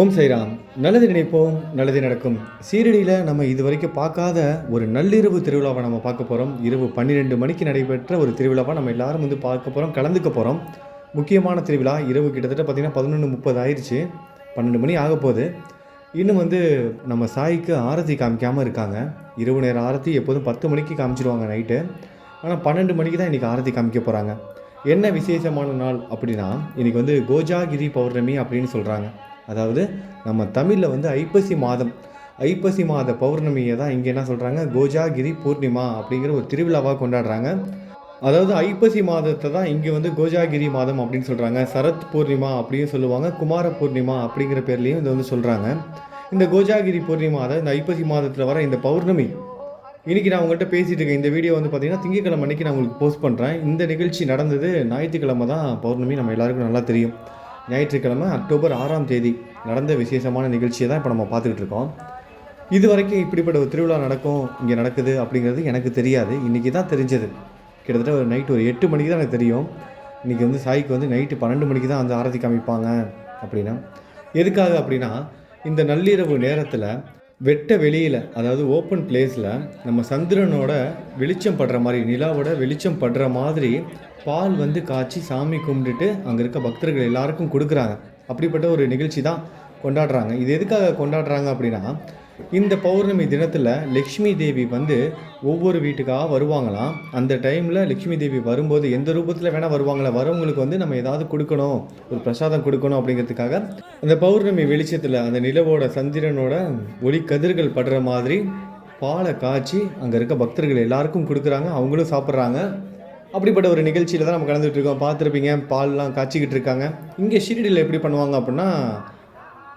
ஓம் சைராம். நல்லது நினைப்போம் நல்லது நடக்கும். சீரடியில் நம்ம இது வரைக்கும் பார்க்காத ஒரு நள்ளிரவு திருவிழாவை நம்ம பார்க்க போகிறோம் இரவு பன்னிரெண்டு மணிக்கு நடைபெற்ற ஒரு திருவிழாவை நம்ம எல்லாரும் வந்து பார்க்க போகிறோம் கலந்துக்க போகிறோம் முக்கியமான திருவிழா இரவு கிட்டத்தட்ட பார்த்திங்கன்னா பதினொன்று முப்பது ஆயிடுச்சு பன்னெண்டு மணி ஆக போகுது. இன்னும் வந்து நம்ம சாய்க்கு ஆரத்தி காமிக்காமல் இருக்காங்க. இரவு நேரம் ஆரத்தி எப்போதும் பத்து மணிக்கு காமிச்சிடுவாங்க நைட்டு. ஆனால் பன்னெண்டு மணிக்கு தான் இன்றைக்கி ஆரத்தி காமிக்க போகிறாங்க என்ன விசேஷமான நாள் அப்படின்னா இன்றைக்கி வந்து கோஜாகிரி பௌர்ணமி அப்படின்னு சொல்கிறாங்க அதாவது நம்ம தமிழில் வந்து ஐப்பசி மாதம். ஐப்பசி மாத பௌர்ணமியை தான் இங்கே என்ன சொல்கிறாங்க கோஜாகிரி பூர்ணிமா அப்படிங்கிற ஒரு திருவிழாவாக கொண்டாடுறாங்க. அதாவது ஐப்பசி மாதத்தை தான் இங்கே வந்து கோஜாகிரி மாதம் அப்படின்னு சொல்கிறாங்க சரத் பூர்ணிமா அப்படின்னு சொல்லுவாங்க. குமார பூர்ணிமா அப்படிங்கிற பேர்லேயும் இதை வந்து சொல்கிறாங்க இந்த கோஜாகிரி பூர்ணிமா அதாவது இந்த ஐப்பசி மாதத்தில் வர இந்த பௌர்ணமி. இன்றைக்கி நான் உங்கள்கிட்ட பேசிகிட்டு இருக்கேன். இந்த வீடியோ வந்து பார்த்திங்கன்னா திங்கக்கிழமை அன்றைக்கி நான் உங்களுக்கு போஸ்ட் பண்ணுறேன் இந்த நிகழ்ச்சி நடந்தது ஞாயிற்றுக்கிழமை தான். பௌர்ணமி நம்ம எல்லாருக்கும் நல்லா தெரியும். ஞாயிற்றுக்கிழமை அக்டோபர் ஆறாம் தேதி நடந்த விசேஷமான நிகழ்ச்சியை தான் இப்போ நம்ம பார்த்துக்கிட்டு இருக்கோம். இது வரைக்கும் இப்படிப்பட்ட ஒரு திருவிழா நடக்கும் இங்கே நடக்குது அப்படிங்கிறது எனக்கு தெரியாது. இன்றைக்கி தான் தெரிஞ்சது. கிட்டத்தட்ட ஒரு நைட் ஒரு எட்டு மணிக்கு தான் எனக்கு தெரியும். இன்றைக்கி வந்து சாய்க்கு வந்து நைட்டு பன்னெண்டு மணிக்கு தான் வந்து ஆரத்தி காமிப்பாங்க அப்படின்னா. எதுக்காக அப்படின்னா இந்த நள்ளிரவு நேரத்தில் வெட்ட வெளியில் அதாவது ஓப்பன் பிளேஸில் நம்ம சந்திரனோட வெளிச்சம் படுற மாதிரி நிலாவோட வெளிச்சம் படுற மாதிரி பால் வந்து காய்ச்சி சாமி கும்பிட்டுட்டு அங்கே இருக்க பக்தர்கள் எல்லாருக்கும் கொடுக்குறாங்க. அப்படிப்பட்ட ஒரு நிகழ்ச்சி தான் கொண்டாடுறாங்க. இது எதுக்காக கொண்டாடுறாங்க அப்படின்னா இந்த பௌர்ணமி தினத்தில் லக்ஷ்மி தேவி வந்து ஒவ்வொரு வீட்டுக்காக வருவாங்களாம். அந்த டைமில் லக்ஷ்மி தேவி வரும்போது எந்த ரூபத்தில் வேணால் வருவாங்களா வரவங்களுக்கு வந்து நம்ம ஏதாவது கொடுக்கணும் ஒரு பிரசாதம் கொடுக்கணும் அப்படிங்கிறதுக்காக அந்த பௌர்ணமி வெளிச்சத்தில் அந்த நிலவோட சந்திரனோட ஒளி கதிர்கள் படுற மாதிரி பாலை காய்ச்சி அங்கே இருக்க பக்தர்கள் எல்லாருக்கும் கொடுக்குறாங்க அவங்களும் சாப்பிட்றாங்க. அப்படிப்பட்ட ஒரு நிகழ்ச்சியில் தான் நம்ம கலந்துகிட்டு இருக்கோம். பார்த்துருப்பீங்க பால்லாம் காய்ச்சிக்கிட்டு இருக்காங்க. இங்கே ஷீரடியில் எப்படி பண்ணுவாங்க அப்படின்னா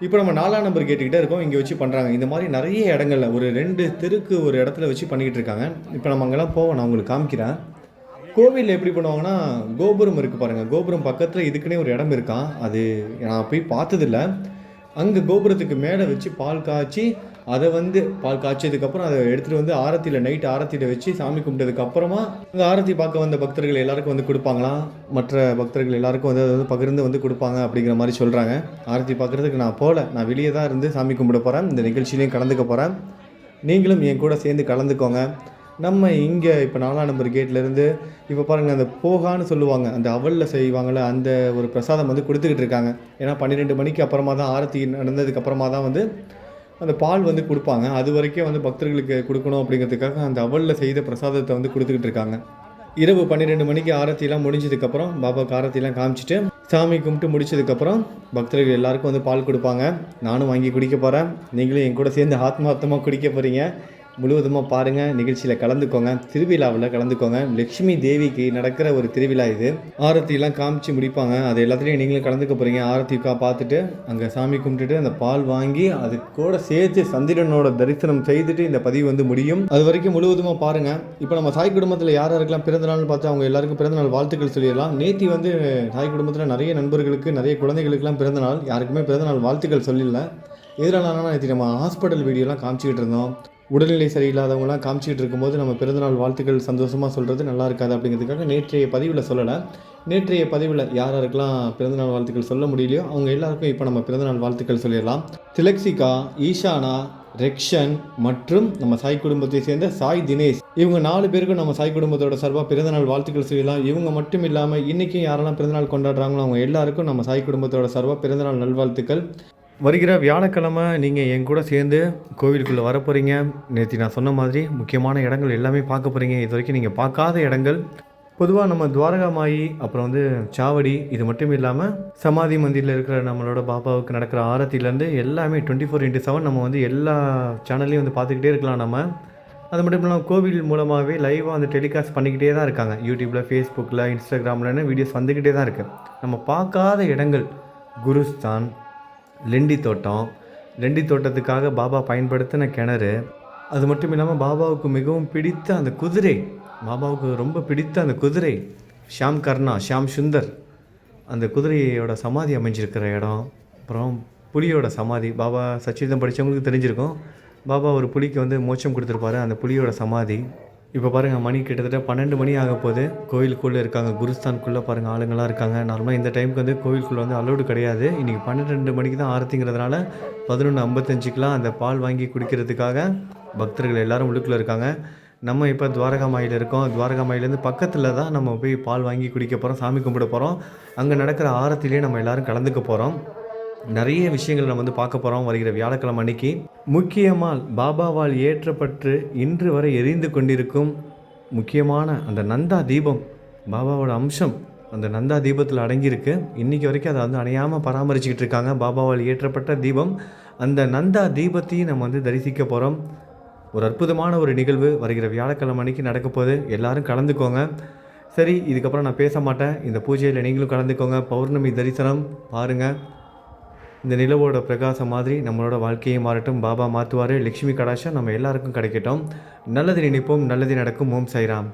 இப்போ நம்ம நாலாம் நம்பர் கேட்டுக்கிட்டே இருக்கோம். இங்கே வச்சு பண்ணுறாங்க இந்த மாதிரி நிறைய இடங்கள்ல ஒரு ரெண்டு தெருக்கு ஒரு இடத்துல வச்சு பண்ணிக்கிட்டு இருக்காங்க. இப்போ நம்ம அங்கெல்லாம் போவோம். நான் உங்களுக்கு காமிக்கிறேன். கோவிலில் எப்படி பண்ணுவாங்கன்னா கோபுரம் இருக்குது பாருங்கள் கோபுரம் பக்கத்தில் இதுக்குன்னே ஒரு இடம் இருக்கான். அது நான் போய் பார்த்ததில்ல. அங்கே கோபுரத்துக்கு மேலே வச்சு பால் காய்ச்சி அதை வந்து பால் காய்ச்சதுக்கப்புறம் அதை எடுத்துகிட்டு வந்து ஆரத்தியில் நைட் ஆரத்தியில் வச்சு சாமி கும்பிட்டதுக்கப்புறமா அந்த ஆரத்தி பார்க்க வந்த பக்தர்கள் எல்லாருக்கும் வந்து கொடுப்பாங்களாம் மற்ற பக்தர்கள் எல்லாருக்கும் வந்து அதை வந்து பகிர்ந்து வந்து கொடுப்பாங்க அப்படிங்கிற மாதிரி சொல்கிறாங்க ஆரத்தி பார்க்குறதுக்கு நான் போகல நான் வெளியே தான் இருந்து சாமி கும்பிட போகிறேன் இந்த நிகழ்ச்சியிலையும் கலந்துக்க போகிறேன் நீங்களும் என் கூட சேர்ந்து கலந்துக்கோங்க. நம்ம இங்கே இப்போ நாலாம் நம்பர் கேட்லேருந்து இப்போ பாருங்கள் அந்த போகான்னு சொல்லுவாங்க. அந்த அவலில் செய்வாங்கள்ல அந்த ஒரு பிரசாதம் வந்து கொடுத்துக்கிட்டு இருக்காங்க. ஏன்னா பன்னிரெண்டு மணிக்கு அப்புறமா தான் ஆரத்தி நடந்ததுக்கு அப்புறமா தான் வந்து அந்த பால் வந்து கொடுப்பாங்க. அது வரைக்கும் வந்து பக்தர்களுக்கு கொடுக்கணும் அப்படிங்கிறதுக்காக அந்த அவலில் செய்த பிரசாதத்தை வந்து கொடுத்துக்கிட்டு இருக்காங்க. இரவு பன்னிரெண்டு மணிக்கு ஆரத்திலாம் முடிஞ்சதுக்கப்புறம் பாபாவுக்கு ஆரத்திலாம் காமிச்சிட்டு சாமி கும்பிட்டு முடிச்சதுக்கப்புறம் பக்தர்கள் எல்லாருக்கும் வந்து பால் கொடுப்பாங்க. நானும் வாங்கி குடிக்க போகிறேன் நீங்களும் என் கூட சேர்ந்து ஆத்மார்த்தமாக குடிக்க போகிறீங்க முழுவதுமாக பாருங்கள் நிகழ்ச்சியில் கலந்துக்கோங்க திருவிழாவில் கலந்துக்கோங்க. லக்ஷ்மி தேவிக்கு நடக்கிற ஒரு திருவிழா இது. ஆரத்திலாம் காமிச்சு முடிப்பாங்க. அது எல்லாத்துலேயும் நீங்களும் கலந்துக்க போகிறீங்க ஆரத்திக்கா பார்த்துட்டு அங்கே சாமி கும்பிட்டுட்டு அந்த பால் வாங்கி அது கூட சேர்த்து சந்திரனோட தரிசனம் செய்துட்டு இந்த பதிவு வந்து முடியும். அது வரைக்கும் முழுவதுமாக பாருங்கள் இப்போ நம்ம சாய் குடும்பத்தில் யார் யாருக்கெல்லாம் பிறந்தநாள்னு பார்த்து அவங்க எல்லாருக்கும் பிறந்தநாள் வாழ்த்துக்கள் சொல்லிடலாம். நேத்தி வந்து சாய் குடும்பத்தில் நிறைய நண்பர்களுக்கு நிறைய குழந்தைகளுக்கெல்லாம் பிறந்தநாள் யாருக்குமே பிறந்தநாள் வாழ்த்துக்கள் சொல்லல. எதிரான நேற்று நம்ம ஹாஸ்பிட்டல் வீடியோலாம் காமிச்சிக்கிட்டு இருந்தோம். உடல்நிலை சரியில்லாதவங்களாம் காமிச்சிக்கிட்டு இருக்கும்போது நம்ம பிறந்தநாள் வாழ்த்துக்கள் சந்தோஷமாக சொல்கிறது நல்லா இருக்காது அப்படிங்கிறதுக்காக நேற்றைய பதிவில் சொல்லலை. நேற்றைய பதிவில் யார் யாருக்கெல்லாம் பிறந்தநாள் வாழ்த்துக்கள் சொல்ல முடியலையோ அவங்க எல்லாருக்கும் இப்போ நம்ம பிறந்தநாள் வாழ்த்துக்கள் சொல்லிடலாம். திலக்ஸிகா ஈஷானா ரெக்ஷன் மற்றும் நம்ம சாய் குடும்பத்தை சேர்ந்த சாய் தினேஷ். இவங்க நாலு பேருக்கும் நம்ம சாய் குடும்பத்தோட சார்பாக பிறந்தநாள் வாழ்த்துக்கள் சொல்லலாம் இவங்க மட்டும் இல்லாமல் இன்றைக்கும் யாரெல்லாம் பிறந்தநாள் கொண்டாடுறாங்களோ அவங்க எல்லாருக்கும் நம்ம சாய் குடும்பத்தோட சார்பாக பிறந்தநாள் நல்வாழ்த்துக்கள். வருகிற வியாழக்கிழமை நீங்கள் என் கூட சேர்ந்து கோவிலுக்குள்ளே வர போகிறீங்க நேற்று நான் சொன்ன மாதிரி முக்கியமான இடங்கள் எல்லாமே பார்க்க போகிறீங்க இது வரைக்கும் நீங்கள் பார்க்காத இடங்கள். பொதுவாக நம்ம துவாரகா மாயி அப்புறம் வந்து சாவடி இது மட்டும் இல்லாமல் சமாதி மந்திரில் இருக்கிற நம்மளோட பாபாவுக்கு நடக்கிற ஆரத்திலேருந்து எல்லாமே டுவெண்ட்டி ஃபோர் இன்ட்டு செவன் நம்ம வந்து எல்லா சேனல்லையும் வந்து பார்த்துக்கிட்டே இருக்கலாம் நம்ம. அது மட்டும் இல்லாமல் கோவில் மூலமாகவே லைவாக வந்து டெலிகாஸ்ட் பண்ணிக்கிட்டே தான் இருக்காங்க. யூடியூப்பில் ஃபேஸ்புக்கில் இன்ஸ்டாகிராம்லன்னு வீடியோஸ் வந்துக்கிட்டே தான் இருக்குது நம்ம பார்க்காத இடங்கள் குருஸ்தான் லெண்டி தோட்டம். லெண்டி தோட்டத்துக்காக பாபா பயன்படுத்தின கிணறு. அது மட்டும் இல்லாமல் பாபாவுக்கு மிகவும் பிடித்த அந்த குதிரை. பாபாவுக்கு ரொம்ப பிடித்த அந்த குதிரை. ஷாம் கர்ணா ஷாம் சுந்தர். அந்த குதிரையோட சமாதி அமைஞ்சிருக்கிற இடம். அப்புறம் புலியோட சமாதி. பாபா சச்சிதம் படித்தவங்களுக்கு தெரிஞ்சிருக்கும். பாபா ஒரு புலிக்கு வந்து மோட்சம் கொடுத்துருப்பாரு. அந்த புலியோட சமாதி. இப்போ பாருங்கள் மணி கிட்டத்தட்ட பன்னெண்டு மணி ஆக போது கோயிலுக்குள்ளே இருக்காங்க குருஸ்தான்குள்ளே பாருங்கள் ஆளுங்களாம் இருக்காங்க. நார்மலாக இந்த டைமுக்கு வந்து கோயிலுக்குள்ளே வந்து அலோடு கிடையாது. இன்றைக்கி பன்னெண்டு மணிக்கு தான் ஆரத்திங்கிறதுனால பதினொன்று ஐம்பத்தஞ்சுக்கெலாம் அந்த பால் வாங்கி குடிக்கிறதுக்காக பக்தர்கள் எல்லோரும் உள்ளுக்குள்ளே இருக்காங்க. நம்ம இப்போ துவாரகா மாயில் இருக்கோம். துவாரகா மாயிலேருந்து பக்கத்தில் தான் நம்ம போய் பால் வாங்கி குடிக்க போகிறோம் சாமி கும்பிட போகிறோம் அங்கே நடக்கிற ஆரத்திலே நம்ம எல்லாரும் கலந்துக்க போகிறோம் நிறைய விஷயங்கள் நம்ம வந்து பார்க்க போகிறோம் வருகிற வியாழக்கிழமை அன்னைக்கு. முக்கியமாக பாபாவால் ஏற்றப்பட்டு இன்று வரை எரிந்து கொண்டிருக்கும் முக்கியமான அந்த நந்தா தீபம் பாபாவோட அம்சம் அந்த நந்தா தீபத்தில் அடங்கியிருக்கு. இன்றைக்கி வரைக்கும் அதை வந்து அணையாமல் பராமரிச்சுக்கிட்டு இருக்காங்க. பாபாவால் ஏற்றப்பட்ட தீபம். அந்த நந்தா தீபத்தையும் நம்ம வந்து தரிசிக்க போகிறோம் ஒரு அற்புதமான ஒரு நிகழ்வு வருகிற வியாழக்கிழமை அன்னைக்கு நடக்க போகுது. கலந்துக்கோங்க. சரி இதுக்கப்புறம் நான் பேச மாட்டேன். இந்த பூஜையில் நீங்களும் கலந்துக்கோங்க. பௌர்ணமி தரிசனம் பாருங்கள் இந்த நிலவோட பிரகாசம் மாதிரி நம்மளோட வாழ்க்கையை மாறட்டும். பாபா மாற்றுவார் லக்ஷ்மி கடாஷம் நம்ம எல்லாருக்கும் கிடைக்கட்டும். நல்லது நினைப்போம் நல்லது நடக்கும். ஓம் சைராம்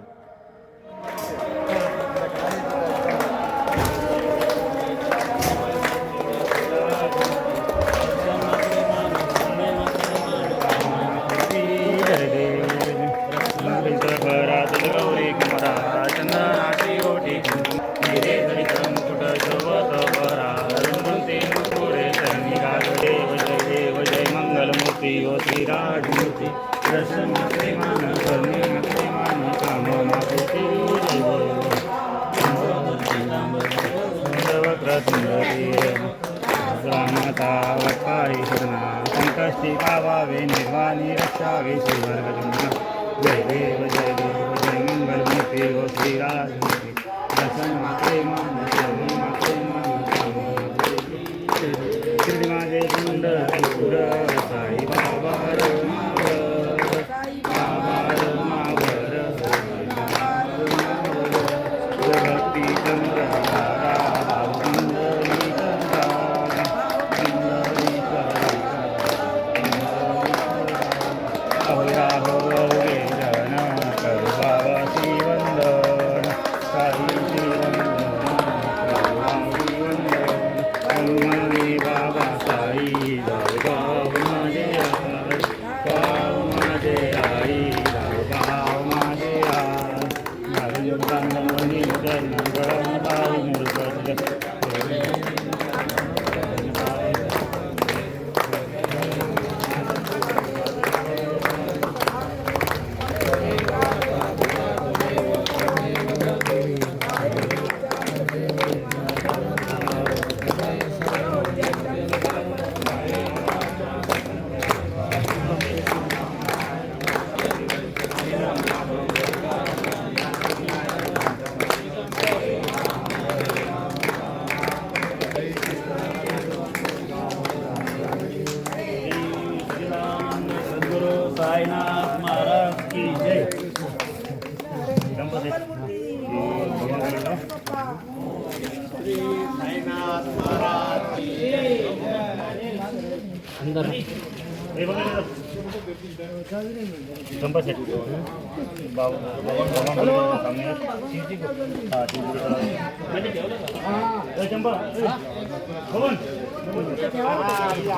श्रीराजमूर्ति दर्शन मान करने मान काम मारुति रामता वत्पारी सदना संकष्टि पावावे निर्वाणी रक्षावे श्रीवर्गजन्मा जय देव जय देव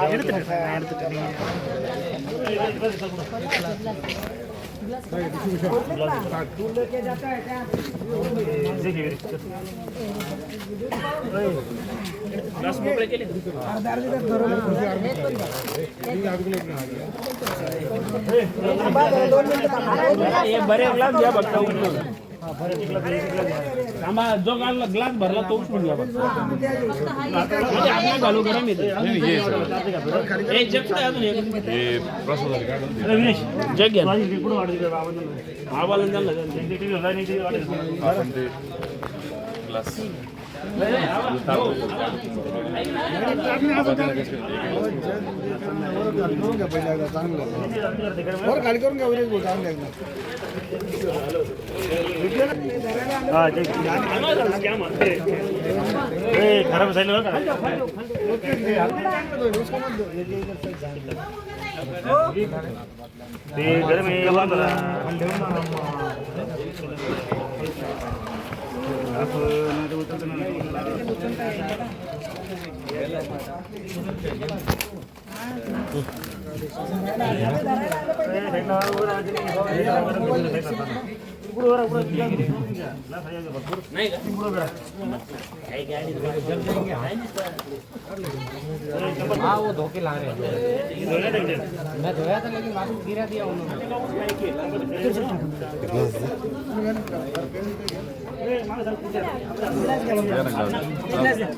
எடுத்துட்டேன் எடுத்துட்டேன் बरे ग्लास घ्या बघता आम्हा जो ग्लास भरला तोच म्हणला म्हणजे आपण घालू गरम येते रवीश जग घ्या. आवाला ग्लास वर खाली करून घ्या उद्या बोल चांगलं एकदम खराब झालं बरं का ते गरम हाँ वो धोके ला रहे हैं। मैं धोया था लेकिन वापस गिरा दिया उन्होंने। Gracias.